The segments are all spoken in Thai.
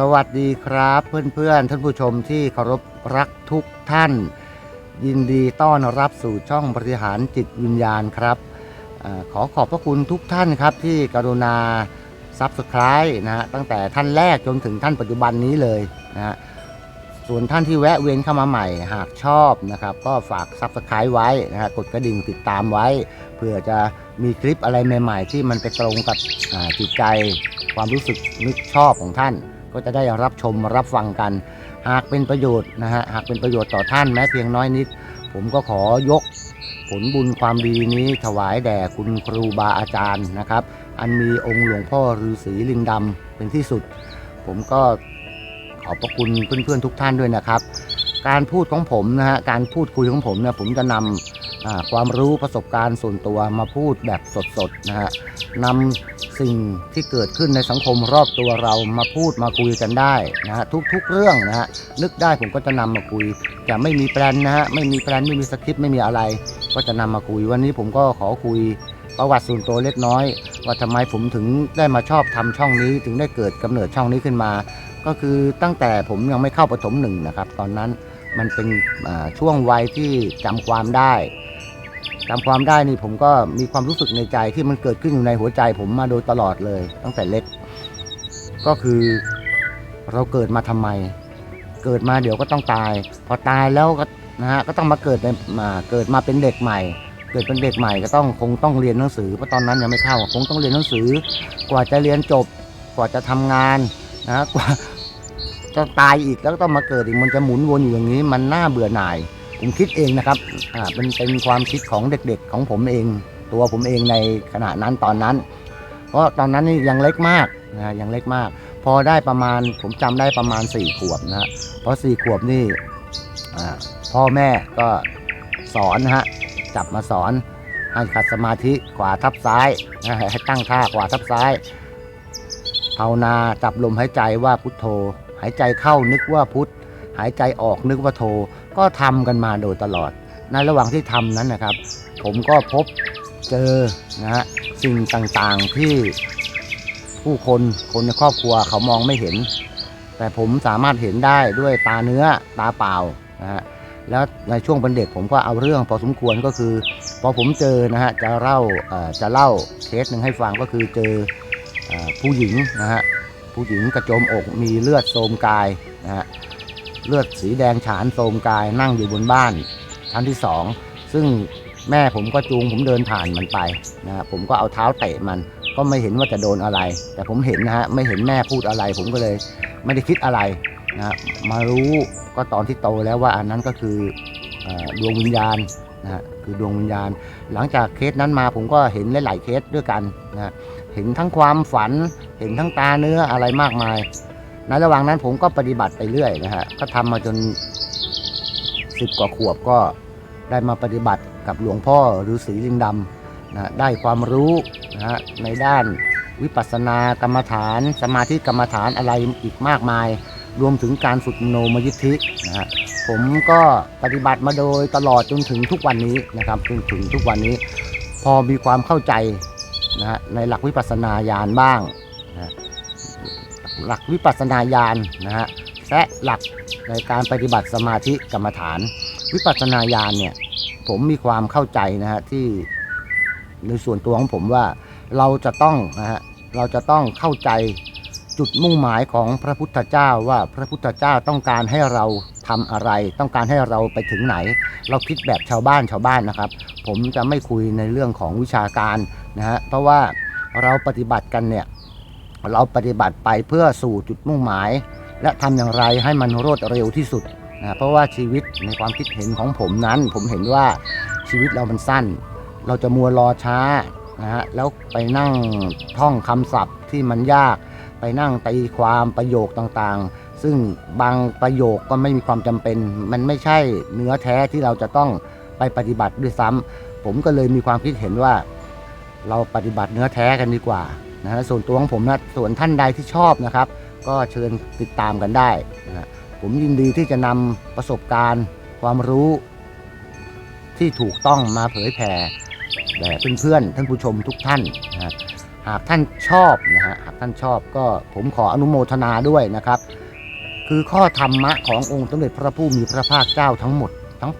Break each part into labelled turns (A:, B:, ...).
A: สวัสดีครับเพื่อนๆ ท่านผู้ชมที่เคารพรักทุกท่าน ยินดีต้อนรับสู่ช่องบริหารจิตวิญญาณครับอขอขอบพระคุณทุกท่านครับที่กรุณา Subscribe นะฮะตั้งแต่ท่านแรกจนถึงท่านปัจจุบันนี้เลยนะฮะส่วนท่านที่แวะเวียนเข้ามาใหม่หากชอบนะครับ ก็ฝาก Subscribe ไว้นะฮะกดกระดิ่งติดตามไว้เพื่อจะมีคลิปอะไรใหม่ ๆ ที่มันไปตรงกับอ่าจิตใจความรู้สึกนึกชอบของท่าน ก็จะได้รับชมรับฟังกัน หากเป็นประโยชน์นะฮะหากเป็นประโยชน์ต่อท่านแม้เพียงน้อยนิด ผมก็ขอยกผลบุญความดีนี้ถวายแด่คุณครูบาอาจารย์นะครับ อันมีองค์หลวงพ่อฤาษีลิงดำเป็นที่สุด ผมก็ขอบพระคุณเพื่อนๆทุกท่านด้วยนะครับ การพูดของผมนะฮะการพูดคุยของผมเนี่ยผมจะนำความรู้ประสบการณ์ส่วนตัวมาพูดแบบสดๆนะฮะนำ สิ่งที่เกิดขึ้นในสังคมรอบตัวเรามาพูดมาคุยกันได้นะฮะทุกๆเรื่องนะฮะนึกได้ผมก็จะนำมาคุย จะไม่มีแปลนนะฮะไม่มีแปลนไม่มีสคริปต์ไม่มีอะไร ก็จะนำมาคุยวันนี้ผมก็ขอคุยประวัติส่วนตัวเล็กน้อย ว่าทำไมผมถึงได้มาชอบทำช่องนี้ถึงได้เกิดกำเนิดช่องนี้ขึ้นมา ก็คือตั้งแต่ผมยังไม่เข้าประถมหนึ่งนะครับ ตอนนั้นมันเป็นช่วงวัยที่จำความได้ จำความได้นี่ผมก็มีความรู้สึกในใจที่มันเกิดขึ้นอยู่ในหัวใจผมมาโดยตลอดเลย ตั้งแต่เล็ก ก็คือเราเกิดมาทำไม เกิดมาเดี๋ยวก็ต้องตาย พอตายแล้วก็นะฮะก็ต้องมาเกิดในมาเกิดมาเป็นเด็กใหม่ เกิดเป็นเด็กใหม่ก็ต้องคงต้องเรียนหนังสือเพราะตอนนั้นยังไม่เข้า คงต้องเรียนหนังสือ กว่าจะเรียนจบ กว่าจะทำงานนะฮะกว่าจะตายอีกแล้วก็ต้องมาเกิดอีกมันจะหมุนวนอยู่อย่างนี้ มันน่าเบื่อหน่าย ผมคิดเองนะครับอ่าเป็นเป็นความคิดของเด็กๆของผมเอง ตัวผมเองในขณะนั้นตอนนั้น เพราะตอนนั้นนี่ยังเล็กมากนะยังเล็กมาก พอได้ประมาณผมจำได้ประมาณ4ี่ขวบนะฮะเพราะสี่ขวบนี่อ่าพ่อแม่ก็สอนนะฮะจับมาสอนให้ขัดสมาธิขวาทับซ้ายนะฮะให้ตั้งท่าขวาทับซ้ายภาวนาจับลมหายใจว่าพุทโธ หายใจเข้านึกว่าพุทหายใจออกนึกว่าโท ก็ทำกันมาโดยตลอด ในระหว่างที่ทำนั้นนะครับ ผมก็พบเจอนะฮะสิ่งต่างๆที่ผู้คนคนในครอบครัวเขามองไม่เห็น แต่ผมสามารถเห็นได้ด้วยตาเนื้อตาเปล่านะฮะแล้วในช่วงเป็นเด็กผมก็เอาเรื่องพอสมควรก็คือ พอผมเจอนะฮะจะเล่าจะเล่าเคสหนึ่งให้ฟังก็คือเจอเอ่อผู้หญิงนะฮะผู้หญิงกระโจมอกมีเลือดโสมกายนะฮะ เลือดสีแดงฉานโสมกายนั่งอยู่บนบ้านชั้นที่สองซึ่งแม่ผมก็จูงผมเดินผ่านมันไปนะผมก็เอาเท้าเตะมัน ก็ไม่เห็นว่าจะโดนอะไร แต่ผมเห็นนะฮะไม่เห็นแม่พูดอะไร ผมก็เลยไม่ได้คิดอะไรนะมารู้ก็ตอนที่โตแล้วว่าอันนั้นก็คืออดวงวิญญาณนะคือดวงวิญญาณ หลังจากเคสนั้นมาผมก็เห็นหลายๆเคสด้วยกันนะเห็นทั้งความฝัน เห็นทั้งตาเนื้ออะไรมากมาย ในระหว่างนั้นผมก็ปฏิบัติไปเรื่อยนะฮะก็ทำมาจนสิบกว่าขวบก็ได้มาปฏิบัติกับหลวงพ่อฤาษีลิงดำนะได้ความรู้นะฮะในด้านวิปัสสนากรรมฐาน สมาธิกรรมฐานอะไรอีกมากมาย รวมถึงการฝึกโนมยิทธินะฮะผมก็ปฏิบัติมาโดยตลอดจนถึงทุกวันนี้นะครับจนถึงทุกวันนี้ พอมีความเข้าใจนะฮะในหลักวิปัสสนาญาณบ้าง หลักวิปัสสนาญาณนะฮะและหลักในการปฏิบัติสมาธิกรรมฐาน วิปัสสนาญาณเนี่ยผมมีความเข้าใจนะฮะที่ในส่วนตัวของผมว่าเราจะต้องนะฮะเราจะต้องเข้าใจจุดมุ่งหมายของพระพุทธเจ้าว่าพระพุทธเจ้าต้องการให้เราทำอะไร ต้องการให้เราไปถึงไหน เราคิดแบบชาวบ้านชาวบ้านนะครับ ผมจะไม่คุยในเรื่องของวิชาการนะฮะเพราะว่าเราปฏิบัติกันเนี่ย เราปฏิบัติไปเพื่อสู่จุดมุ่งหมาย และทำอย่างไรให้มันรวดเร็วที่สุดนะเพราะว่าชีวิตในความคิดเห็นของผมนั้น ผมเห็นว่าชีวิตเรามันสั้น เราจะมัวรอช้านะฮะแล้วไปนั่งท่องคำศัพท์ที่มันยากไปนั่งตีความประโยคต่างๆ ซึ่งบางประโยคก็ไม่มีความจำเป็น มันไม่ใช่เนื้อแท้ที่เราจะต้องไปปฏิบัติด้วยซ้ำผมก็เลยมีความคิดเห็นว่า เราปฏิบัติเนื้อแท้กันดีกว่า นะฮะส่วนตัวของผมนะส่วนท่านใดที่ชอบนะครับ ก็เชิญติดตามกันได้นะฮะผมยินดีที่จะนำประสบการณ์ ความรู้ที่ถูกต้องมาเผยแผ่แด่เพื่อนๆท่านผู้ชมทุกท่านนะฮะหากท่านชอบนะฮะหากท่านชอบก็ผมขออนุโมทนาด้วยนะครับ คือข้อธรรมะขององค์สมเด็จพระผู้มีพระภาคเจ้าทั้งหมดทั้ง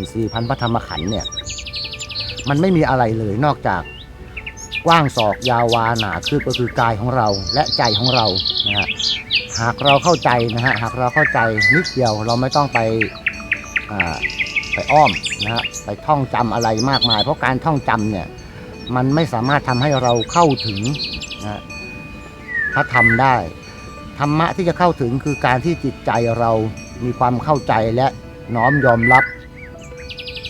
A: 84,000 พระธรรมขันธ์เนี่ย มันไม่มีอะไรเลยนอกจาก กว้างศอกยาววาหนาคือก็คือกายของเราและใจของเรานะฮะหากเราเข้าใจนะฮะหากเราเข้าใจนิดเดียวเราไม่ต้องไปไปอ้อมนะฮะไปท่องจำอะไรมากมาย เพราะการท่องจำเนี่ยมันไม่สามารถทำให้เราเข้าถึงนะฮะพระธรรมได้ ธรรมะที่จะเข้าถึงคือการที่จิตใจเรามีความเข้าใจและน้อมยอมรับ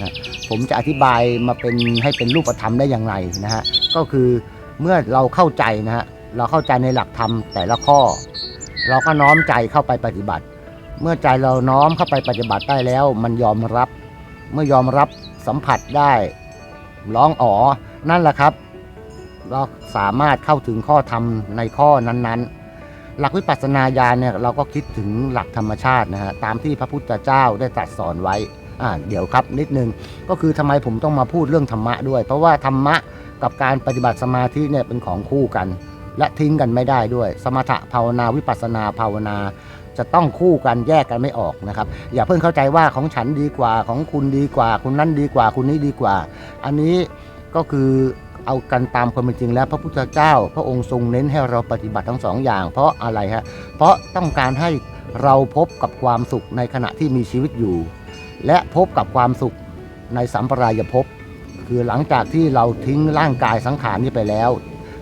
A: นะผมจะอธิบายมาเป็นให้เป็นรูปธรรมได้อย่างไรนะฮะ ก็คือเมื่อเราเข้าใจนะฮะเราเข้าใจในหลักธรรมแต่ละข้อ เราก็น้อมใจเข้าไปปฏิบัติ เมื่อใจเราน้อมเข้าไปปฏิบัติได้แล้ว มันยอมรับ เมื่อยอมรับสัมผัสได้ ร้องอ๋อนั่นแหละครับ เราสามารถเข้าถึงข้อธรรมในข้อนั้นๆ หลักวิปัสสนาญาณเนี่ยเราก็คิดถึงหลักธรรมชาตินะฮะตามที่พระพุทธเจ้าได้ตรัสสอนไว้ อ่าเดี๋ยวครับนิดนึงก็คือทำไมผมต้องมาพูดเรื่องธรรมะด้วย เพราะว่าธรรมะกับการปฏิบัติสมาธิเนี่ยเป็นของคู่กัน และทิ้งกันไม่ได้ด้วย สมถะภาวนาวิปัสสนาภาวนา จะต้องคู่กันแยกกันไม่ออกนะครับ อย่าเพิ่งเข้าใจว่าของฉันดีกว่าของคุณดีกว่า คุณนั้นดีกว่าคุณนี้ดีกว่า อันนี้ก็คือเอากันตามความเป็นจริงแล้วพระพุทธเจ้า พระองค์ทรงเน้นให้เราปฏิบัติทั้งสองอย่าง เพราะอะไรฮะเพราะต้องการให้เราพบกับความสุขในขณะที่มีชีวิตอยู่ และพบกับความสุขในสัมปรายภพคือหลังจากที่เราทิ้งร่างกายสังขารนี้ไปแล้ว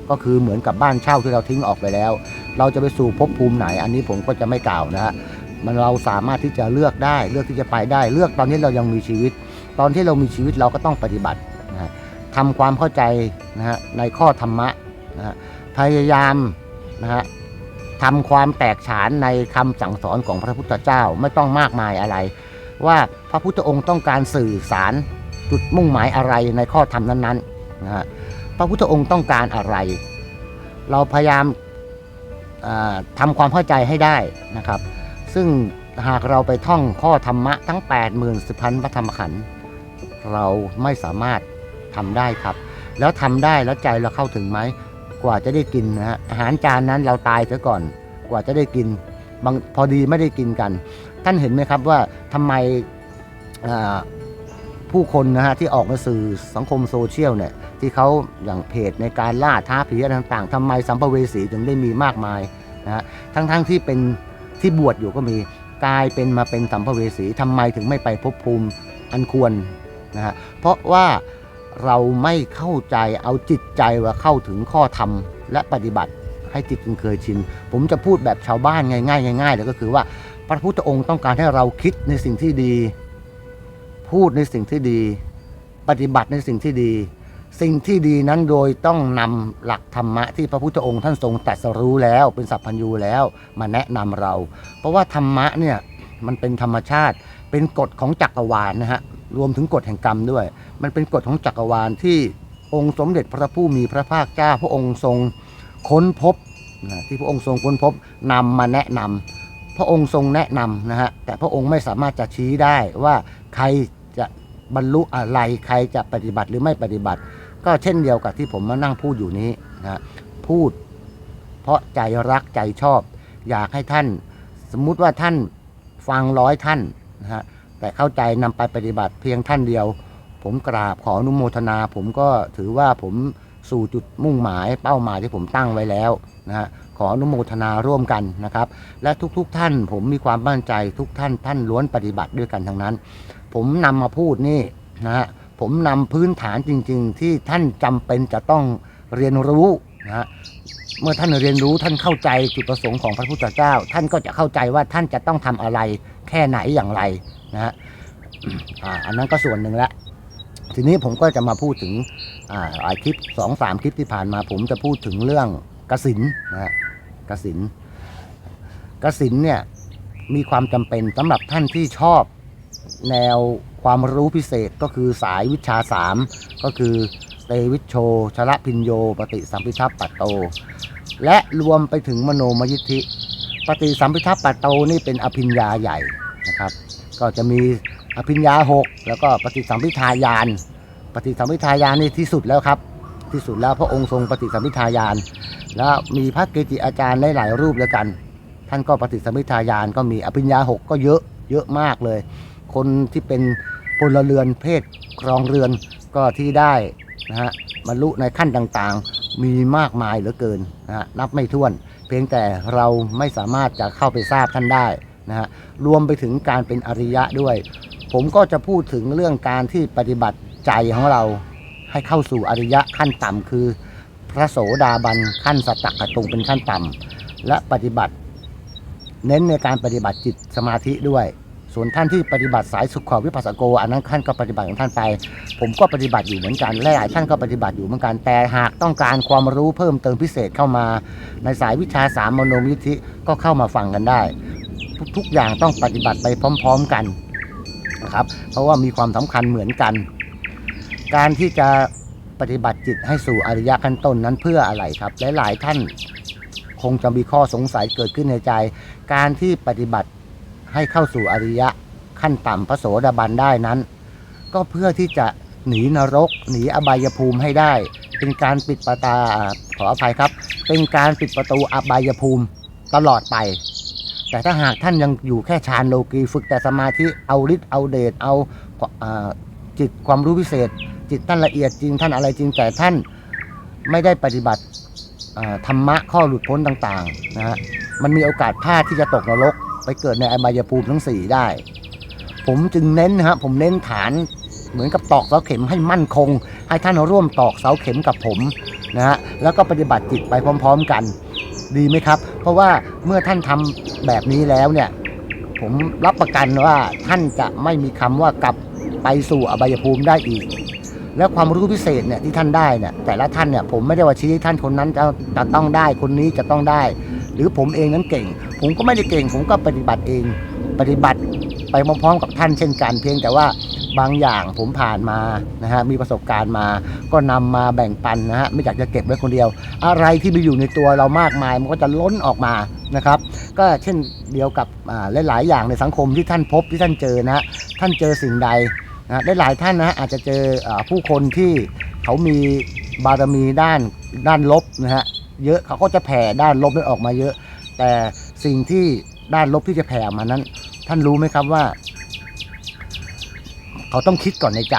A: ก็คือเหมือนกับบ้านเช่าที่เราทิ้งออกไปแล้ว เราจะไปสู่ภพภูมิไหน อันนี้ผมก็จะไม่กล่าวนะฮะมันเราสามารถที่จะเลือกได้เลือกที่จะไปได้ เลือกตอนที่เรายังมีชีวิต ตอนที่เรามีชีวิตเราก็ต้องปฏิบัตินะฮะทำความเข้าใจนะฮะในข้อธรรมะนะฮะพยายามนะฮะทำความแตกฉานในคำสั่งสอนของพระพุทธเจ้าไม่ต้องมากมายอะไร ว่า ระพุทธองค์ต้องการสื่อสารจุดมุ่งหมายอะไรในข้อธรรมนั้นๆนะฮะพระพุทธองค์ต้องการอะไร เราพยายามอ่าทำความเข้าใจให้ได้นะครับ ซึ่งหากเราไปท่องข้อธรรมะทั้ง 8 0 0 0 0สิพันพระธรรมขันธ์เราไม่สามารถทำได้ครับ แล้วทำได้แล้วใจเราเข้าถึงไหมกว่าจะได้กินนะฮะอาหารจานนั้นเราตายซะก่อน กว่าจะได้กินบางพอดีไม่ได้กินกัน ท่านเห็นไหมครับว่าทำไม ผู้คนนะฮะที่ออกมาสื่อสังคมโซเชียลเนี่ยที่เขาอย่างเพจในการล่าท้าผีอะไรต่างๆทำไมสัมภเวสีถึงได้มีมากมายนะฮะทั้งๆที่เป็นที่บวชอยู่ก็มีกลายเป็นมาเป็นสัมภเวสีทำไมถึงไม่ไปภพภูมิอันควรนะฮะเพราะว่าเราไม่เข้าใจเอาจิตใจว่าเข้าถึงข้อธรรมและปฏิบัติให้จิตมันเคยชิน ผมจะพูดแบบชาวบ้านง่ายๆง่ายๆเลยก็คือว่าพระพุทธองค์ต้องการให้เราคิดในสิ่งที่ดี พูดในสิ่งที่ดี ปฏิบัติในสิ่งที่ดี สิ่งที่ดีนั้นโดยต้องนำหลักธรรมะที่พระพุทธองค์ท่านทรงตรัสรู้แล้วเป็นสัพพัญญูแล้วมาแนะนำเรา เพราะว่าธรรมะเนี่ยมันเป็นธรรมชาติ เป็นกฎของจักรวาลนะฮะรวมถึงกฎแห่งกรรมด้วย มันเป็นกฎของจักรวาลที่องค์สมเด็จพระผู้มีพระภาคเจ้าพระองค์ทรงค้นพบนะที่พระองค์ทรงค้นพบนำมาแนะนำพระองค์ทรงแนะนำนะฮะแต่พระองค์ไม่สามารถจะชี้ได้ว่าใคร บรรลุอะไรใครจะปฏิบัติหรือไม่ปฏิบัติ ก็เช่นเดียวกับที่ผมมานั่งพูดอยู่นี้นะพูด เพราะใจรักใจชอบ อยากให้ท่าน สมมุติว่าท่านฟังร้อยท่านนะฮะแต่เข้าใจนำไปปฏิบัติเพียงท่านเดียว ผมกราบขออนุโมทนา ผมก็ถือว่าผมสู่จุดมุ่งหมายเป้าหมายที่ผมตั้งไว้แล้วนะฮะขออนุโมทนาร่วมกันนะครับ และทุกๆทท่านผมมีความมั่นใจทุกท่านท่านล้วนปฏิบัติด้วยกันทั้งนั้น ผมนำมาพูดนี่นะฮะผมนำพื้นฐานจริง ๆ ที่ท่านจำเป็นจะต้องเรียนรู้นะฮะเมื่อท่านเรียนรู้ท่านเข้าใจจุดประสงค์ของพระพุทธเจ้า ท่านก็จะเข้าใจว่าท่านจะต้องทำอะไรแค่ไหนอย่างไรนะฮะอ่าอันนั้นก็ส่วนหนึ่งละทีนี้ผมก็จะมาพูดถึงอ่าหลายคลิปสองสามคลิปที่ผ่านมา ผมจะพูดถึงเรื่องกสินนะฮะกสินกสินเนี่ยมีความจำเป็นสำหรับท่านที่ชอบ แนวความรู้พิเศษก็คือสายวิชาสามก็คือเตวิชโชชละพินโย ปฏิสัมพิทัปปัตโต และรวมไปถึงมโนมยิทธิ ปฏิสัมพิทัปปัตโตนี่เป็นอภิญญาใหญ่นะครับ ก็จะมีอภิญญาหกแล้วก็ปฏิสัมพิทายาน ปฏิสัมพิทายานนี่ที่สุดแล้วครับ ที่สุดแล้วพระองค์ทรงปฏิสัมพิทายาน แล้วมีพระเกจิอาจารย์หลายรูปแล้วกัน ท่านก็ปฏิสัมพิทายานก็มีอภิญญาหกก็เยอะเยอะมากเลย คนที่เป็นพลเรือนเพศครองเรือนก็ที่ได้นะฮะบรรลุในขั้นต่างๆ มีมากมายเหลือเกินนะฮะนับไม่ถ้วน เพียงแต่เราไม่สามารถจะเข้าไปทราบท่านได้นะฮะรวมไปถึงการเป็นอริยะด้วย ผมก็จะพูดถึงเรื่องการที่ปฏิบัติใจของเราให้เข้าสู่อริยะขั้นต่ำคือ พระโสดาบันขั้นสัตตกตุงเป็นขั้นต่ำและปฏิบัติ เน้นในการปฏิบัติจิตสมาธิด้วย ส่วนท่านที่ปฏิบัติสายสุขวิปัสสโก อันนั้นท่านก็ปฏิบัติของท่านไป ผมก็ปฏิบัติอยู่เหมือนกันและหลายท่านก็ปฏิบัติอยู่เหมือนกันแต่หากต้องการความรู้เพิ่มเติมพิเศษเข้ามา ในสายวิชาสามมโนวิธิก็เข้ามาฟังกันได้ ทุกๆอย่างต้องปฏิบัติไปพร้อม ๆกันนะครับ เพราะว่ามีความสำคัญเหมือนกัน การที่จะปฏิบัติจิตให้สู่อริยขั้นต้นนั้นเพื่ออะไรครับหลายๆท่านคงจะมีข้อสงสัยเกิดขึ้นในใจ การที่ปฏิบัติ ให้เข้าสู่อริยะขั้นต่ำพระโสดาบันได้นั้น ก็เพื่อที่จะหนีนรก หนีอบายภูมิให้ได้ เป็นการปิดประตาขออภัยครับ เป็นการปิดประตูอบายภูมิตลอดไป แต่ถ้าหากท่านยังอยู่แค่ฌานโลกีฝึกแต่สมาธิเอาฤทธิ์เอาเดชเอาอ่าจิตความรู้พิเศษ จิตท่านละเอียดจริงท่านอะไรจริงแต่ท่านไม่ได้ปฏิบัติธรรมะข้อหลุดพ้นต่างๆนะฮะมันมีโอกาสพลาดที่จะตกนรก ไปเกิดในอบายภูมิทั้งสี่ได้ ผมจึงเน้นนะฮะผมเน้นฐานเหมือนกับตอกเสาเข็มให้มั่นคง ให้ท่านร่วมตอกเสาเข็มกับผมนะฮะแล้วก็ปฏิบัติจิตไปพร้อม ๆกัน ดีไหมครับ เพราะว่าเมื่อท่านทำแบบนี้แล้วเนี่ย ผมรับประกันว่าท่านจะไม่มีคำว่ากลับไปสู่อบายภูมิได้อีก แล้วความรู้พิเศษเนี่ยที่ท่านได้เนี่ยแต่ละท่านเนี่ยผมไม่ได้ว่าชี้ให้ท่านคนนั้นจะจะต้องได้คนนี้จะต้องได้ หรือผมเองนั้นเก่ง ผมก็ไม่ได้เก่ง ผมก็ปฏิบัติเอง ปฏิบัติไปพร้อมๆกับท่านเช่นกัน เพียงแต่ว่าบางอย่างผมผ่านมานะฮะมีประสบการณ์มา ก็นำมาแบ่งปันนะฮะไม่อยากจะเก็บไว้คนเดียว อะไรที่มีอยู่ในตัวเรามากมาย มันก็จะล้นออกมานะครับ ก็เช่นเดียวกับอ่าหลายๆ อย่างในสังคมที่ท่านพบที่ท่านเจอนะฮะท่านเจอสิ่งใดนะได้หลายท่านนะฮะอาจจะเจอผู้คนที่เขามีบารมีด้านด้านลบนะฮะเยอะเขาก็จะแผ่ด้านลบนั้นออกมาเยอะ แต่ สิ่งที่ด้านลบที่จะแผ่ออกมานั้น ท่านรู้ไหมครับว่า เขาต้องคิดก่อนในใจ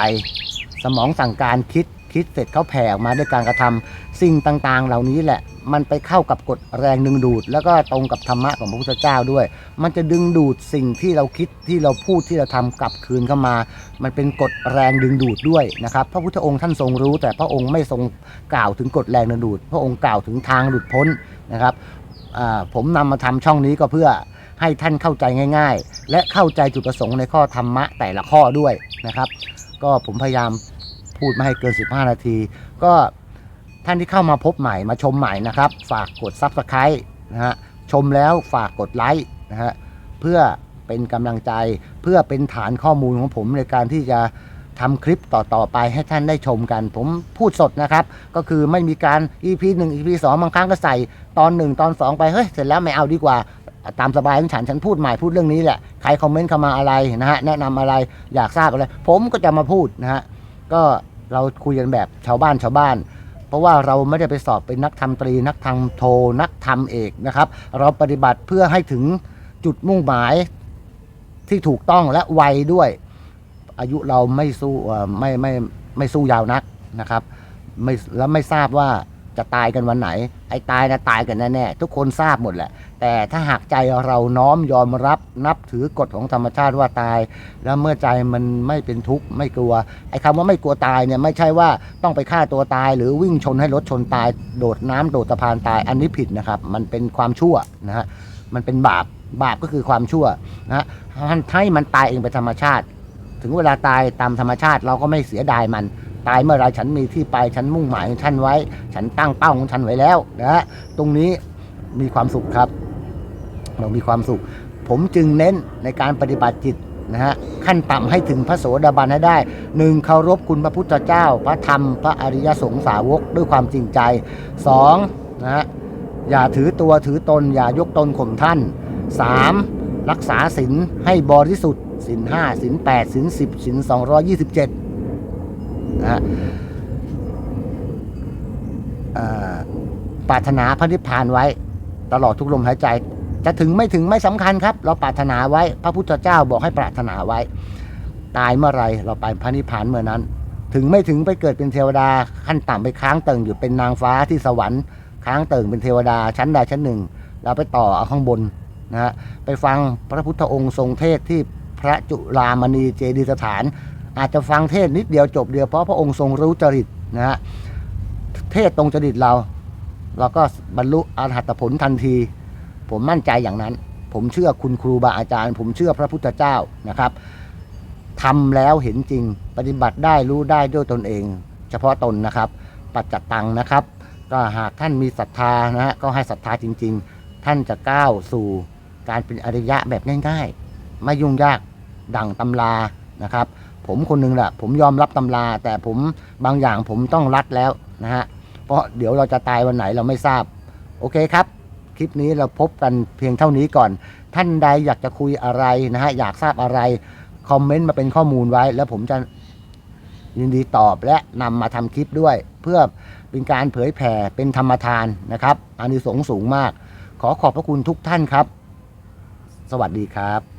A: สมองสั่งการคิดคิดเสร็จเขาแผ่ออกมาด้วยการกระทำสิ่งต่างๆ เหล่านี้แหละ มันไปเข้ากับกฎแรงดึงดูด แล้วก็ตรงกับธรรมะของพระพุทธเจ้าด้วย มันจะดึงดูดสิ่งที่เราคิดที่เราพูดที่เราทำกลับคืนเข้ามา มันเป็นกฎแรงดึงดูดด้วยนะครับ พระพุทธองค์ท่านทรงรู้ แต่พระองค์ไม่ทรงกล่าวถึงกฎแรงดึงดูด พระองค์กล่าวถึงทางหลุดพ้นนะครับ ผมนำมาทำช่องนี้ก็เพื่อให้ท่านเข้าใจง่าย ๆ และเข้าใจจุดประสงค์ในข้อธรรมะแต่ละข้อด้วยนะครับ ก็ผมพยายามพูดไม่ให้เกิน 15 นาที ก็ท่านที่เข้ามาพบใหม่มาชมใหม่นะครับ ฝากกด Subscribe นะฮะชมแล้วฝากกดไลค์นะฮะเพื่อเป็นกำลังใจเพื่อเป็นฐานข้อมูลของผมในการที่จะ ทำคลิปต่อๆไปให้ท่านได้ชมกัน ผมพูดสดนะครับ ก็คือไม่มีการ EP 1 EP 2บางครั้งก็ใส่ตอน 1 ตอน 2 ไปเฮ้ยเสร็จแล้วไม่เอาดีกว่าตามสบายของฉันฉันพูดใหม่พูดเรื่องนี้แหละใครคอมเมนต์เข้ามาอะไรนะฮะแนะนำอะไรอยากทราบอะไร ผมก็จะมาพูดนะฮะก็เราคุยกันแบบชาวบ้านชาวบ้าน เพราะว่าเราไม่ได้ไปสอบเป็นนักทำตรี นักทำโท นักทำเอกนะครับ เราปฏิบัติเพื่อให้ถึงจุดมุ่งหมายที่ถูกต้องและไวด้วย อายุเราไม่สู้เอ่ไม่ไม่ไม่สู้ยาวนักนะครับไม่แล้วไม่ทราบว่าจะตายกันวันไหน ไอ้ตายนะตายกันแน่ๆทุกคนทราบหมดแหละ แต่ถ้าหากใจเราน้อมยอมรับนับถือกฎของธรรมชาติว่าตาย แล้วเมื่อใจมันไม่เป็นทุกข์ไม่กลัวไอ้คำว่าไม่กลัวตายเนี่ยไม่ใช่ว่าต้องไปฆ่าตัวตาย หรือวิ่งชนให้รถชนตาย โดดน้ำโดดสะพานตายอันนี้ผิดนะครับ มันเป็นความชั่วนะฮะมันเป็นบาปบาปก็คือความชั่วนะฮะให้มันตายเองเป็นธรรมชาติ ถึงเวลาตายตามธรรมชาติเราก็ไม่เสียดายมัน ตายเมื่อไรฉันมีที่ไปฉันมุ่งหมายของฉันไว้ ฉันตั้งเป้าของฉันไว้แล้วนะฮะตรงนี้มีความสุขครับ เรามีความสุข ผมจึงเน้นในการปฏิบัติจิตนะฮะขั้นต่ำให้ถึงพระโสดาบันให้ได้หนึ่งเคารพคุณพระพุทธเจ้า พระธรรม พระอริยสงสาวกด้วยความจริงใจสองนะฮะอย่าถือตัวถือตน อย่ายกตนข่มท่านสามรักษาศีลให้บริสุทธิ์ ศีลห้าศีลแปดศีลสิบศีลสองร้อยี่สิบเจ็ดนะฮะปรารถนาพระนิพพานไว้ ตลอดทุกลมหายใจ จะถึงไม่ถึงไม่สำคัญครับ เราปรารถนาไว้ พระพุทธเจ้าบอกให้ปรารถนาไว้ ตายเมื่อไรเราไปพระนิพพานเมื่อนั้น ถึงไม่ถึงไปเกิดเป็นเทวดาขั้นต่ำไปค้างเติ่งอยู่เป็นนางฟ้าที่สวรรค์ค้างเติ่งเป็นเทวดาชั้นใดชั้นหนึ่ง เราไปต่อเอาข้างบนนะฮะไปฟังพระพุทธองค์ทรงเทศที่ พระจุลามณีเจดียสถาน อาจจะฟังเทศนิดเดียวจบเดียวเพราะพระองค์ทรงรู้จริตนะฮะเทศตรงจริตเรา เราก็บรรลุอรหัตผลทันที ผมมั่นใจอย่างนั้น ผมเชื่อคุณครูบาอาจารย์ ผมเชื่อพระพุทธเจ้านะครับทำแล้วเห็นจริง ปฏิบัติได้รู้ได้ด้วยตนเอง เฉพาะตนนะครับ ปัจจตังนะครับ ก็หากท่านมีศรัทธานะฮะก็ให้ศรัทธาจริง ๆ ท่านจะก้าวสู่การเป็นอริยะแบบง่ายๆ ไม่ยุ่งยาก ดังตำรานะครับ ผมคนหนึงแหละผมยอมรับตำรา แต่ผมบางอย่างผมต้องรัดแล้วนะฮะเพราะเดี๋ยวเราจะตายวันไหนเราไม่ทราบ โอเคครับ คลิปนี้เราพบกันเพียงเท่านี้ก่อน ท่านใดอยากจะคุยอะไรนะฮะอยากทราบอะไรคอมเมนต์มาเป็นข้อมูลไว้ แล้วผมจะยินดีตอบและนำมาทำคลิปด้วย เพื่อเป็นการเผยแผ่เป็นธรรมทานนะครับอานิสงส์สูงมาก ขอขอบพระคุณทุกท่านครับ สวัสดีครับ